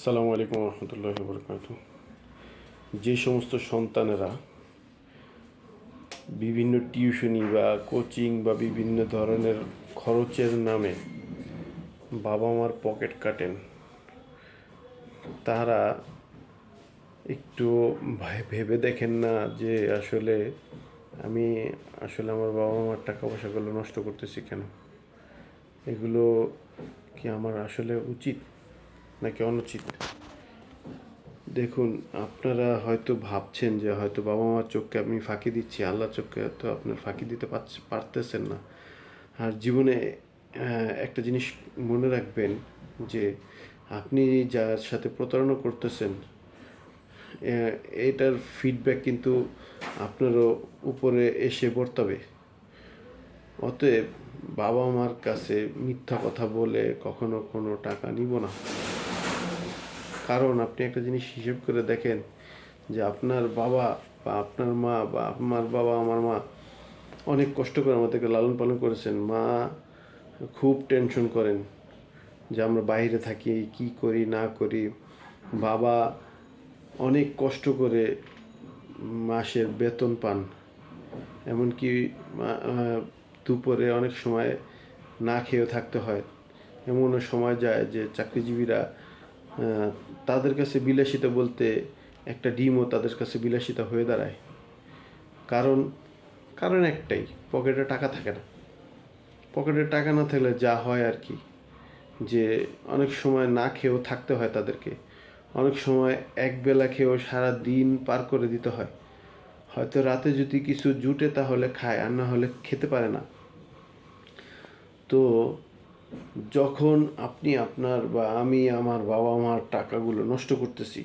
আসসালামু আলাইকুম রহমতুল্লাহ বরকাত যে সমস্ত সন্তানেরা বিভিন্ন টিউশনি বা কোচিং বা বিভিন্ন ধরনের খরচের নামে বাবা মার পকেট কাটেন, তারা একটু ভেবে দেখেন না যে আসলে আমি আসলে আমার বাবা মার টাকা পয়সাগুলো নষ্ট করতেছি কেন? এগুলো কি আমার আসলে উচিত নাকি অনুচিত? দেখুন, আপনারা হয়তো ভাবছেন যে হয়তো বাবা মার চোখকে আমি ফাঁকি দিচ্ছি আল্লাহ চোখকে তো আপনার ফাঁকি দিতে পারছ- পারতেছেন না। আর জীবনে একটা জিনিস মনে রাখবেন যে আপনি যার সাথে প্রতারণা করতেছেন এটার ফিডব্যাক কিন্তু আপনারও উপরে এসে বর্তাবে। অতএব বাবা মার কাছে মিথ্যা কথা বলে কখনো কোনো টাকা নিব না। কারণ আপনি একটা জিনিস হিসেব করে দেখেন যে আপনার বাবা বা আপনার মা বা আমার বাবা, আমার মা অনেক কষ্ট করে আমাদেরকে লালন পালন করেছেন। মা খুব টেনশন করেন যে আমরা বাইরে থাকি, কি করি, না করি। বাবা অনেক কষ্ট করে মাসের বেতন পান। এমনকি দুপুরে অনেক সময় না খেয়েও থাকতে হয়। এমনও সময় যায় যে চাকরিজীবীরা তাদের কাছে বিলাসিতা বলতে একটা ডিমও তাদের কাছে বিলাসিতা হয়ে দাঁড়ায়। কারণ কারণ একটাই, পকেটে টাকা থাকে না। পকেটে টাকা না থাকলে যা হয় আর কি। যে অনেক সময় না খেয়েও থাকতে হয় তাদেরকে। অনেক সময় এক বেলা খেয়েও সারা দিন পার করে দিতে হয়। হয়তো রাতে যদি কিছু জুটে তাহলে খায়, আর না হলে খেতে পারে না। তো যখন আপনি আপনার বা আমি আমার বাবা মার টাকাগুলো নষ্ট করতেছি,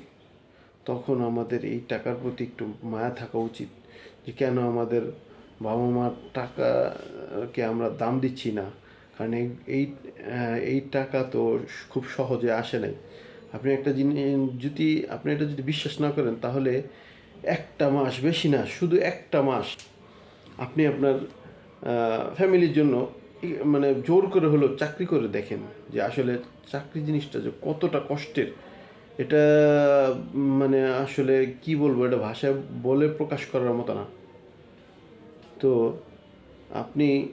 তখন আমাদের এই টাকার প্রতি একটু মায়া থাকা উচিত যে কেন আমাদের বাবা মার টাকাকে আমরা দাম দিচ্ছি না। কারণ এই এই টাকা তো খুব সহজে আসে নাই। আপনি একটা জিনিস, যদি, আপনি এটা যদি বিশ্বাস না করেন, তাহলে একটা মাস বেশি না, শুধু একটা মাস আপনি আপনার ফ্যামিলির জন্য মানে জোর করে হলেও চাকরি করে দেখেন যে আসলে চাকরি জিনিসটা যে কতটা কষ্টের, এটা মানে আসলে কি বলব, এটা ভাষায় বলে প্রকাশ করার মতো না। তো আপনি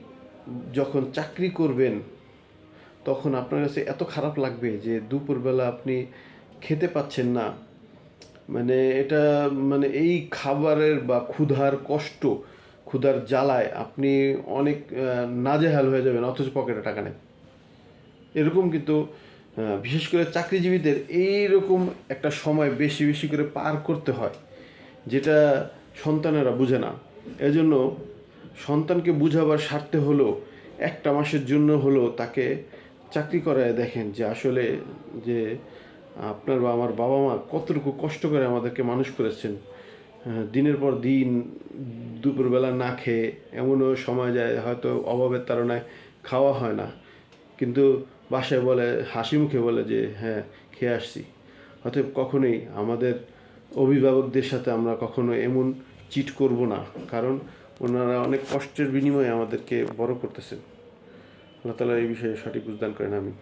যখন চাকরি করবেন, তখন আপনার কাছে এত খারাপ লাগবে যে দুপুরবেলা আপনি খেতে পাচ্ছেন না। মানে এটা মানে এই খাবারের বা ক্ষুধার কষ্ট ক্ষুধার জ্বালায় আপনি অনেক নাজেহাল হয়ে যাবেন অথচ পকেটে টাকা নেই। এরকম কিন্তু বিশেষ করে চাকরিজীবীদের এইরকম একটা সময় বেশি বেশি করে পার করতে হয়, যেটা সন্তানেরা বুঝে না। এজন্য সন্তানকে বুঝাবার স্বার্থে হলো একটা মাসের জন্য হলো তাকে চাকরি করায় দেখেন যে আসলে যে আপনার বা আমার বাবা মা কতটুকু কষ্ট করে আমাদেরকে মানুষ করেছেন। দিনের পর দিন দুপুরবেলা না খেয়ে এমনও সময় যায়, হয়তো অভাবের তারণায় খাওয়া হয় না। কিন্তু বাসায় বলে, হাসি মুখে বলে যে হ্যাঁ খেয়ে আসছি। অতএব কখনোই আমাদের অভিভাবকদের সাথে আমরা কখনো এমন চিট করব না, কারণ ওনারা অনেক কষ্টের বিনিময়ে আমাদেরকে বড় করতেছেন। আল্লাহ তালা এই বিষয়ে সঠিক বুঝদান করেন আমি